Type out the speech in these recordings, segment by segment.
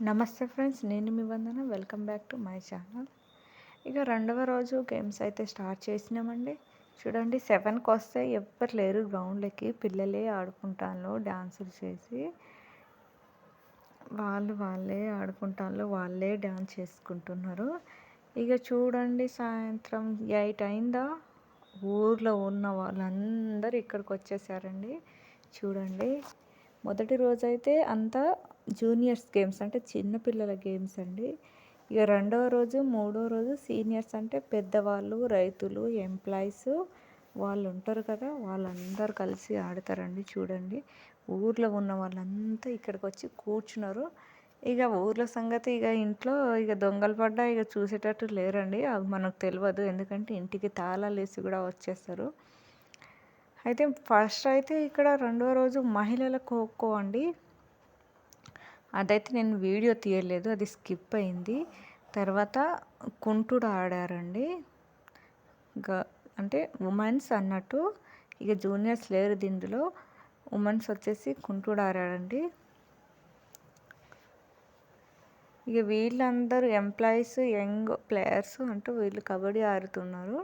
నమస్తే ఫ్రెండ్స్ నేను మీ Vandana. Welcome back to my channel ఇక రెండవ రోజు గేమ్స్ అయితే స్టార్ట్ చేసినామండి. చూడండి సెవెన్కి వస్తే ఎవ్వరు లేరు గ్రౌండ్లకి పిల్లలే ఆడుకుంటాను డ్యాన్సులు చేసి. వాళ్ళు వాళ్ళే ఆడుకుంటాను వాళ్ళే డ్యాన్స్ చేసుకుంటున్నారు. ఇక చూడండి సాయంత్రం ఎయిట్ అయిందా? ఊర్లో ఉన్న వాళ్ళందరూ ఇక్కడికి వచ్చేసారండి. చూడండి. మొదటి రోజైతే అంతా జూనియర్స్ గేమ్స్ అంటే చిన్నపిల్లల గేమ్స్ అండి. ఇక రెండవ రోజు మూడో రోజు సీనియర్స్ అంటే పెద్దవాళ్ళు రైతులు ఎంప్లాయీస్ వాళ్ళు ఉంటారు కదా వాళ్ళందరూ కలిసి ఆడతారండి చూడండి. ఊర్లో ఉన్న వాళ్ళంతా ఇక్కడికి వచ్చి కూర్చున్నారు. ఇక ఊర్లో సంగతి ఇక ఇంట్లో ఇక దొంగలు పడ్డా ఇక చూసేటట్టు లేరండి. అవి మనకు తెలియదు ఎందుకంటే ఇంటికి తాళాలు వేసి కూడా వచ్చేస్తారు. అయితే ఫస్ట్ అయితే ఇక్కడ రెండో రోజు మహిళల ఖోఖో అండి. అదైతే నేను వీడియో తీయలేదు అది స్కిప్ అయింది. తర్వాత కుంటుడు ఆడారండి. ఇంకా అంటే ఉమెన్స్ అన్నట్టు ఇక జూనియర్స్ లేరు దీంట్లో ఉమెన్స్ వచ్చేసి కుంటుడు ఆడారండి ఇక వీళ్ళందరూ ఎంప్లాయీస్ యంగ్ ప్లేయర్స్ అంటూ వీళ్ళు కబడ్డీ ఆడుతున్నారు.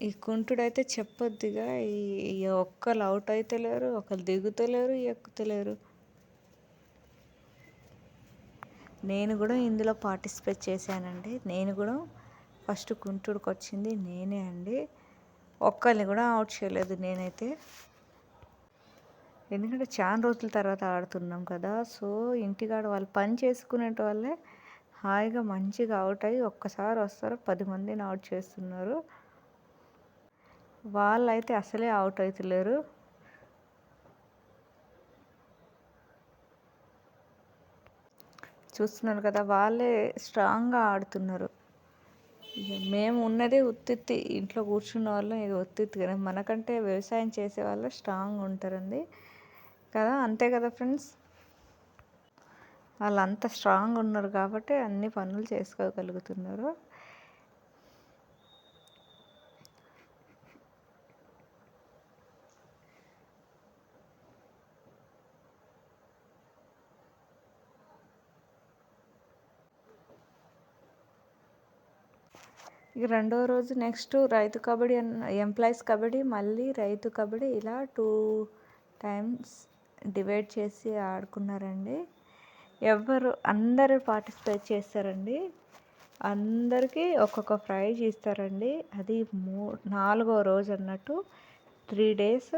ఈ కుంటుడైతే చెప్పొద్దుగా ఈ ఒక్కరు అవుట్ అవుతలేరు ఒకరు దిగుతలేరు ఎక్కుతలేరు. నేను కూడా ఇందులో పార్టిసిపేట్ చేశానండి. నేను కూడా ఫస్ట్ కుంటుడికి వచ్చింది నేనే అండి. ఒక్కరిని కూడా అవుట్ చేయలేదు నేనైతే. ఎందుకంటే చాలా రోజుల తర్వాత ఆడుతున్నాం కదా సో ఇంటికాడ వాళ్ళు పని చేసుకునే వాళ్ళే హాయిగా మంచిగా అవుట్ అయ్యి ఒక్కసారి వస్తారు పది మందిని అవుట్ చేస్తున్నారు. వాళ్ళైతే అసలే అవుట్ అవుతలేరు చూస్తున్నారు కదా వాళ్ళే స్ట్రాంగ్గా ఆడుతున్నారు. మేము ఉన్నదే ఉత్తిత్తి ఇంట్లో కూర్చున్న వాళ్ళు ఇది ఉత్తిత్తి కదా. మనకంటే వ్యవసాయం చేసే వాళ్ళు స్ట్రాంగ్ ఉంటారండి కదా. అంతే కదా ఫ్రెండ్స్ వాళ్ళు అంత స్ట్రాంగ్ ఉన్నారు కాబట్టి అన్ని పనులు చేసుకోగలుగుతున్నారు. ఇక రెండో రోజు నెక్స్ట్ రైతు కబడ్డీ ఎంప్లాయీస్ కబడ్డీ మళ్ళీ రైతు కబడ్డీ ఇలా టూ టైమ్స్ డివైడ్ చేసి ఆడుకున్నారండి. ఎవరు అందరూ పార్టిసిపేట్ చేస్తారండి. అందరికీ ఒక్కొక్క ప్రైజ్ ఇస్తారండి అది మూ నాలుగో రోజు అన్నట్టు త్రీ డేస్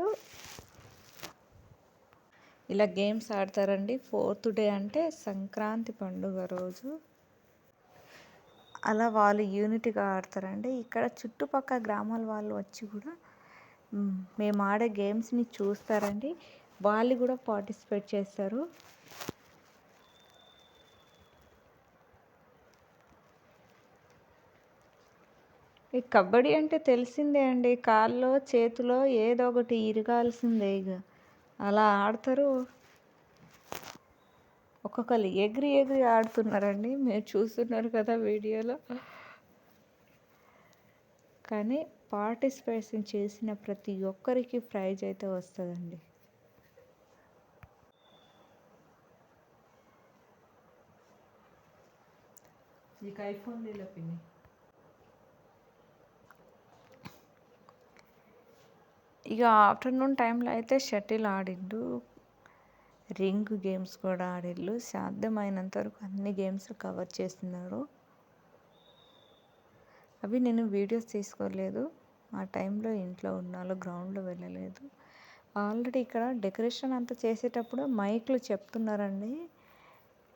ఇలా గేమ్స్ ఆడతారండి. ఫోర్త్ డే అంటే సంక్రాంతి పండుగ రోజు. అలా వాళ్ళు యూనిటీగా ఆడతారండి. ఇక్కడ చుట్టుపక్కల గ్రామాల వాళ్ళు వచ్చి కూడా మేము ఆడే గేమ్స్ని చూస్తారండి. వాళ్ళు కూడా పార్టిసిపేట్ చేస్తారు. ఈ కబడ్డీ అంటే తెలిసిందే అండి. కాల్లో చేతిలో ఏదో ఒకటి ఇరగాల్సిందే ఇక అలా ఆడతారు. ఒక్కొక్కరు ఎగిరి ఎగిరి ఆడుతున్నారండి. మీరు చూస్తున్నారు కదా వీడియోలో. కానీ పార్టిసిపేషన్ చేసిన ప్రతి ఒక్కరికి ప్రైజ్ అయితే వస్తుందండి. ఇక ఐఫోన్ పిన్ని? ఇక ఆఫ్టర్నూన్ టైంలో అయితే షటిల్ ఆడిండు. రింగ్ గేమ్స్ కూడా ఆడిళ్ళు. సాధ్యమైనంత వరకు అన్ని గేమ్స్ కవర్ చేస్తున్నారు. అవి నేను వీడియోస్ తీసుకోలేదు. ఆ టైంలో ఇంట్లో ఉన్నాలో గ్రౌండ్లో వెళ్ళలేదు. ఆల్రెడీ ఇక్కడ డెకరేషన్ అంతా చేసేటప్పుడు మైక్లు చెప్తున్నారండి.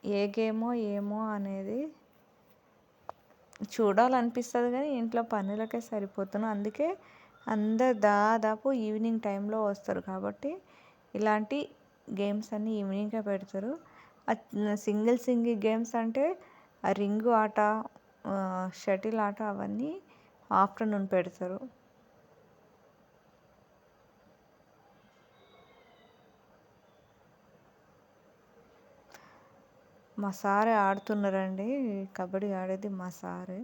ఏ గేమో ఏమో అనేది చూడాలనిపిస్తుంది కానీ ఇంట్లో పనులకే సరిపోతున్నాం. అందుకే అందరు దాదాపు ఈవినింగ్ టైంలో వస్తారు కాబట్టి ఇలాంటి గేమ్స్ అన్నీ ఈవినింగే పెడతారు. సింగిల్ సింగిల్ గేమ్స్ అంటే ఆ రింగు ఆట షటిల్ ఆట అవన్నీ ఆఫ్టర్నూన్ పెడతారు. మా సారే ఆడుతున్నారండి. కబడ్డీ ఆడేది మా సారే.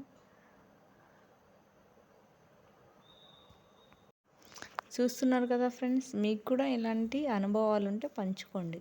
చూస్తున్నారు కదా ఫ్రెండ్స్ మీకు కూడా ఇలాంటి అనుభవాలు ఉంటే పంచుకోండి.